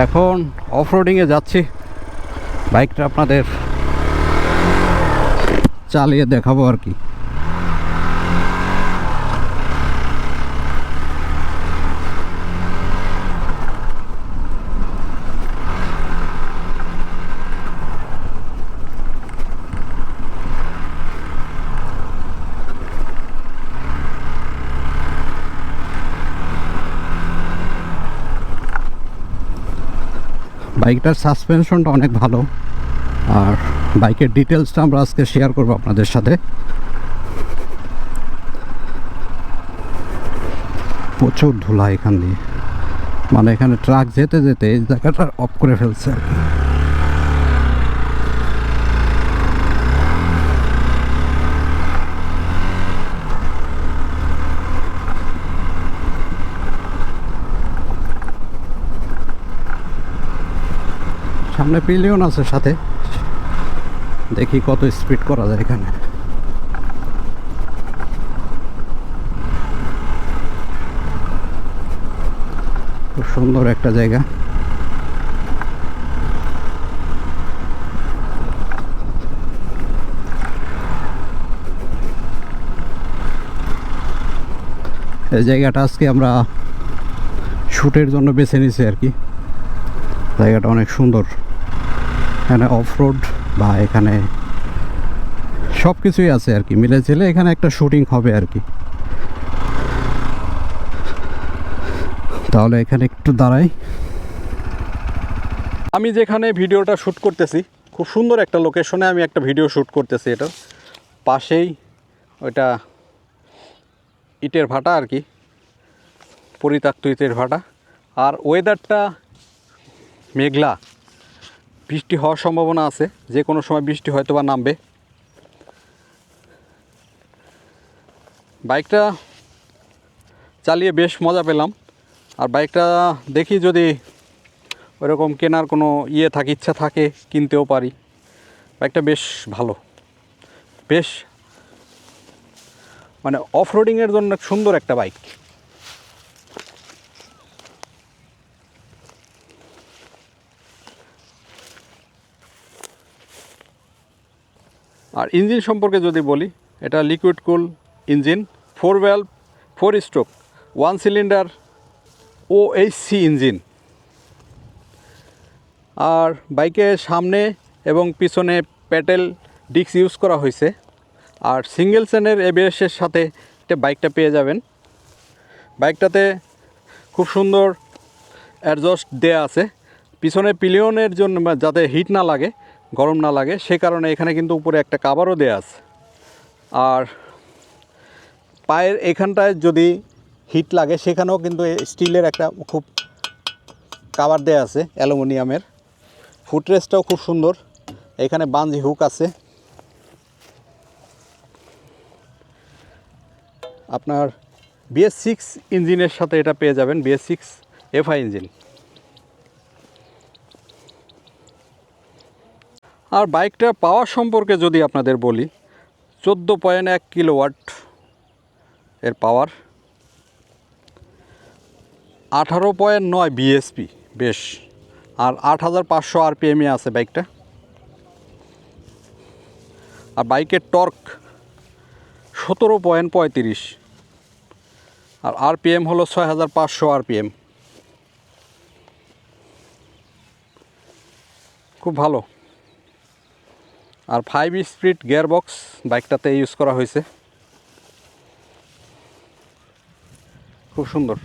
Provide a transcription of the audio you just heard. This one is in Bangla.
এখন অফরোডিংয়ে যাচ্ছি। বাইকটা আপনাদের চালিয়ে দেখাবো আর কি। বাইকটার সাসপেনশনটা অনেক ভালো। আর বাইকের ডিটেলসটা আমরা আজকে শেয়ার করব আপনাদের সাথে। প্রচুর ধুলা এখান দিয়ে। মানে এখানে ট্রাক যেতে যেতে এই জায়গাটা অফ করে ফেলছে। আর কি সামনে পিলিয়ন আছে সাথে। দেখি কত স্পিড করা যায় এখানে। খুব সুন্দর একটা জায়গা। এই জায়গাটা আজকে আমরা শ্যুটের জন্য বেছে নিছি আর কি। জায়গাটা অনেক সুন্দর। এখানে অফ রোড বা এখানে সব কিছুই আছে আর কি। মিলে ঝেলে এখানে একটা শুটিং হবে আর কি। তাহলে এখানে একটু দাঁড়াই। আমি যেখানে ভিডিওটা শ্যুট করতেছি, খুব সুন্দর একটা লোকেশনে আমি একটা ভিডিও শ্যুট করতেছি এটা। পাশেই ওইটা ইটের ভাটা আর কি, পরিত্যক্ত ইটের ভাটা। আর ওয়েদারটা মেঘলা। বৃষ্টি হওয়ার সম্ভাবনা আছে। যে কোনো সময় বৃষ্টি হয়তো বা নামবে। বাইকটা চালিয়ে বেশ মজা পেলাম। আর বাইকটা দেখি যদি ওরকম কেনার কোনো ইয়ে থাকে, ইচ্ছা থাকে, কিনতেও পারি। বাইকটা বেশ ভালো। বেশ মানে অফ রোডিংয়ের জন্য সুন্দর একটা বাইক। আর ইঞ্জিন সম্পর্কে যদি বলি, এটা liquid cool engine four valve four stroke one cylinder O C engine আর বাইকের সামনে এবং পিছনে প্যাটেল ডিস্ক ইউজ করা হয়েছে। আর সিঙ্গেল চেনের এবিএসের সাথে বাইকটা পেয়ে যাবেন। বাইকটাতে খুব সুন্দর অ্যাডজাস্ট দেয়া আছে। পিছনে পিলিয়নের জন্য যাতে হিট না লাগে গরম না লাগে, সে কারণে এখানে কিন্তু উপরে একটা কাভারও দেয়া আছে। আর পায়ের এখানটায় যদি হিট লাগে, সেখানেও কিন্তু স্টিলের একটা খুব কাভার দেয়া আছে, অ্যালুমিনিয়ামের। ফুটরেস্টটাও খুব সুন্দর। এখানে বাঞ্জি হুক আছে। আপনার বিএস সিক্স ইঞ্জিনের সাথে এটা পেয়ে যাবেন বিএস সিক্স এফআই ইঞ্জিন আর বাইকটা পাওয়ার সম্পর্কে যদি আপনাদের বলি, চোদ্দ পয়েন্ট এক কিলোওয়াট এর পাওয়ার, আঠারো পয়েন্ট নয় বিএসপি বেশ। আর আট হাজার পাঁচশো আরপিএমে আছে বাইকটা। আর বাইকের টর্ক সতেরো পয়েন্ট পঁয়ত্রিশ। আর আরপিএম হলো ছয় হাজার পাঁচশো আরপিএম খুব ভালো। আর ফাইভ স্পিড গিয়ার বক্স বাইকটাতে ইউজ করা হয়েছে। খুব সুন্দর।